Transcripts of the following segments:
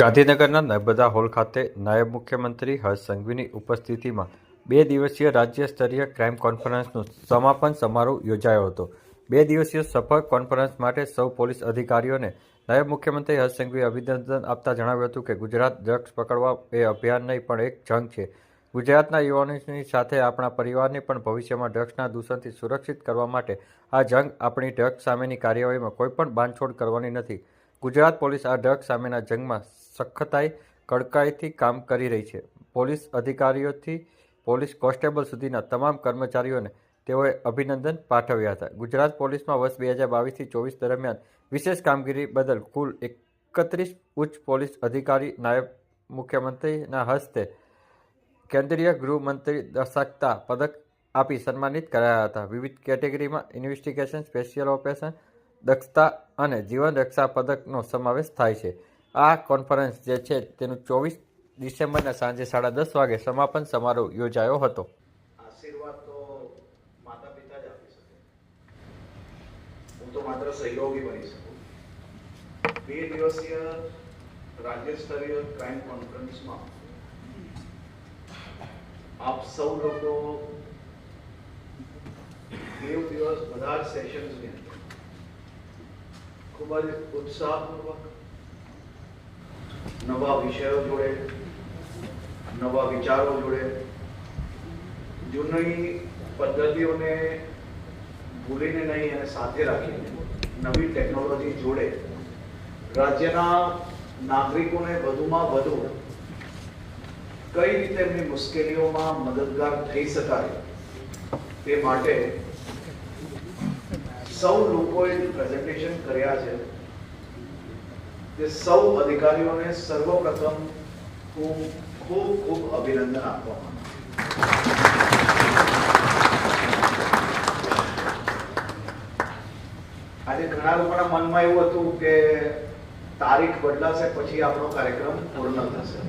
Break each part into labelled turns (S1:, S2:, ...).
S1: ગાંધીનગરના નર્મદા હોલ ખાતે નાયબ મુખ્યમંત્રી હર્ષ સંઘવીની ઉપસ્થિતિમાં બે દિવસીય રાજ્ય સ્તરીય ક્રાઇમ કોન્ફરન્સનું સમાપન સમારોહ યોજાયો હતો. બે દિવસીય સફળ કોન્ફરન્સ માટે સૌ પોલીસ અધિકારીઓને નાયબ મુખ્યમંત્રી હર્ષ સંઘવીએ અભિનંદન આપતા જણાવ્યું હતું કે ગુજરાત ડ્રગ્સ પકડવા એ અભિયાન નહીં, પણ એક જંગ છે. ગુજરાતના યુવાનોની સાથે આપણા પરિવારને પણ ભવિષ્યમાં ડ્રગ્સના દૂષણથી સુરક્ષિત કરવા માટે આ જંગ આપણી ડ્રગ્સ સામેની કાર્યવાહીમાં કોઈપણ બાંધછોડ કરવાની નથી. ગુજરાત પોલીસ આ ડ્રગ સામેના જંગમાં સખતાઈ કડકાઈથી કામ કરી રહી છે. પોલીસ અધિકારીઓથી પોલીસ કોન્સ્ટેબલ સુધીના તમામ કર્મચારીઓને તેઓએ અભિનંદન પાઠવ્યા હતા. ગુજરાત પોલીસમાં વર્ષ બે હજાર બાવીસથી ચોવીસ દરમિયાન વિશેષ કામગીરી બદલ કુલ એકત્રીસ ઉચ્ચ પોલીસ અધિકારી, નાયબ મુખ્યમંત્રીના હસ્તે કેન્દ્રીય ગૃહમંત્રી દર્શકતા પદક આપી સન્માનિત કરાયા હતા. વિવિધ કેટેગરીમાં ઇન્વેસ્ટિગેશન, સ્પેશિયલ ઓપરેશન દક્ષતા અને જીવન રક્ષા પદકનો સમાવેશ થાય છે. આ કોન્ફરન્સ જે છે તેનું ચોવીસ ડિસેમ્બરના સાંજે સાડા દસ વાગે સમાપન સમારોહ યોજાયો હતો.
S2: બે દિવસીય રાજ્ય સ્તરીય ક્રાઇમ કોન્ફરન્સમાં આપ સૌ લોકો બે દિવસ બધા જ સેશન્સની અંદર ખૂબ જ ઉત્સાહપૂર્વક નવા વિષયો જોડે, નવા વિચારો જોડે, જૂની પદ્ધતિઓને ભૂલીને નહીં અને સાથે રાખીને નવી ટેકનોલોજી જોડે રાજ્યના નાગરિકોને વધુમાં વધુ કઈ રીતે એમની મુશ્કેલીઓમાં મદદગાર થઈ શકાય તે માટે સૌ લોકોએ પ્રેઝન્ટેશન કર્યા છે, તે સૌ અધિકારીઓને સર્વપ્રથમ હું ખૂબ ખૂબ અભિનંદન આપવા માંગુ આજે ઘણા લોકોના મનમાં એવું હતું કે તારીખ બદલાશે પછી આપણો કાર્યક્રમ પૂર્ણ થશે.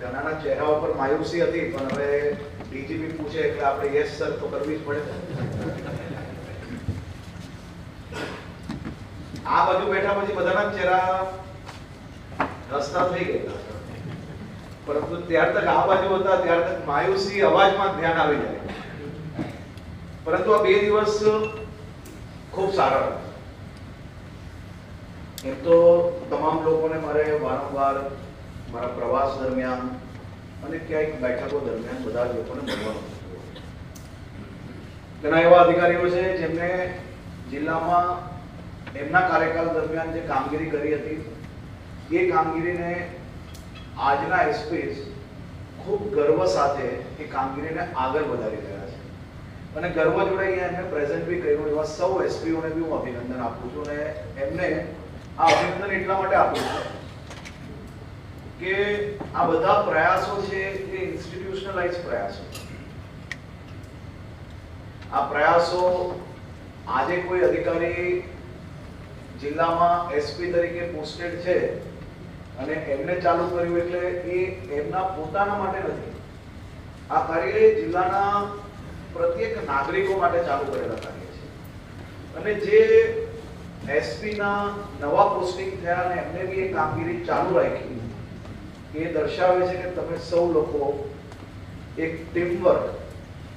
S2: ઘણાના ચહેરા ઉપર માયુસી હતી, પણ હવે ડીજીપી પૂછે એટલે આપણે યસ સર તો કરવી જ પડે આ બાજુ બેઠા પછી બધાના ચહેરા રસ્તા થઈ ગયા. પરંતુ ત્યાર તક આ બાજુ હતા, ત્યાર તક માયુસી અવાજમાં ધ્યાન આવી જાય. પરંતુ આ બે દિવસ ખૂબ સારા હતા. એમ તો તમામ લોકોને મારે વારંવાર મારા પ્રવાસ દરમિયાન અને ક્યાંક બેઠકો દરમિયાન બધા જ લોકોને મળવાનો. ઘણા એવા અધિકારીઓ છે જેમને જિલ્લામાં એમના કાર્યકાળ દરમિયાન જે કામગીરી કરી હતી, એ કામગીરીને આજના એસપીસ ખૂબ ગર્વ સાથે એ કામગીરીને આગળ વધારી રહ્યા છે અને ગર્વ જોડે અહીંયા એમને પ્રેઝન્ટ બી કર્યું, એવા સૌ એસપીઓને બી હું અભિનંદન આપું છું અને એમને આ અભિનંદન એટલા માટે આપું છું કે આ બધા પ્રયાસો છે એ ઇન્સ્ટિટ્યુશનલાઇઝ પ્રયાસો. આ પ્રયાસો આજે કોઈ અધિકારી જિલ્લામાં એસપી તરીકે પોસ્ટેડ છે અને એમને ચાલુ કર્યું એટલે એ એમના પોતાના માટે નથી. આ કાર્ય જિલ્લાના પ્રત્યેક નાગરિકો માટે ચાલુ કરેલા કાર્ય છે. અને જે એસપી ના નવા પોસ્ટિંગ થયા અને એમને બી એ કામગીરી ચાલુ રાખી. એ દર્શાવે છે કે તમે સૌ લોકો એક ટીમ વર્ક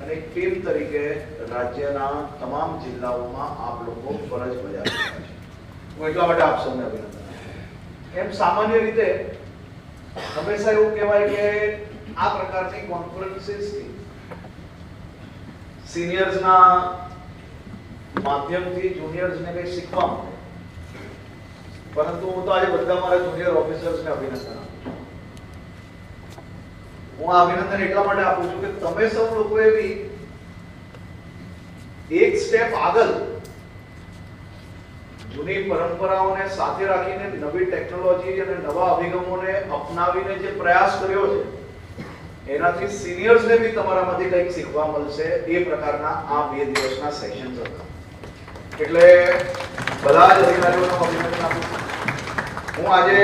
S2: અને ટીમ તરીકે રાજ્યના તમામ જિલ્લાઓમાં આપ લોકો ફરજ બજાવી રહ્યા છો. હું એટલા માટે આપ સૌને અભિનંદન એમ સામાન્ય રીતે હંમેશા એવું કહેવાય કે આ પ્રકારની કોન્ફરન્સીસથી સિનિયર્સના માધ્યમથી જુનિયર્સને કંઈ શીખવા મળે. પરંતુ હું તો આજે બધા મારા જુનિયર ઓફિસર્સને અભિનંદન આપું છું. હું આ અભિનંદન એટલા માટે આપું છું કે તમે સૌ લોકો એવી એક સ્ટેપ આગળ જૂની પરંપરાઓને સાથે રાખીને નવી ટેકનોલોજી અને નવા અભિગમોને અપનાવીને જે પ્રયાસ કર્યો છે, એનાથી સિનિયર્સને બી તમારામાંથી કંઈક શીખવા મળશે એ પ્રકારના આ બે દિવસના સેશન્સ હતા એટલે બધા જ અધિકારીઓનો અભિનંદન આપું છું. હું આજે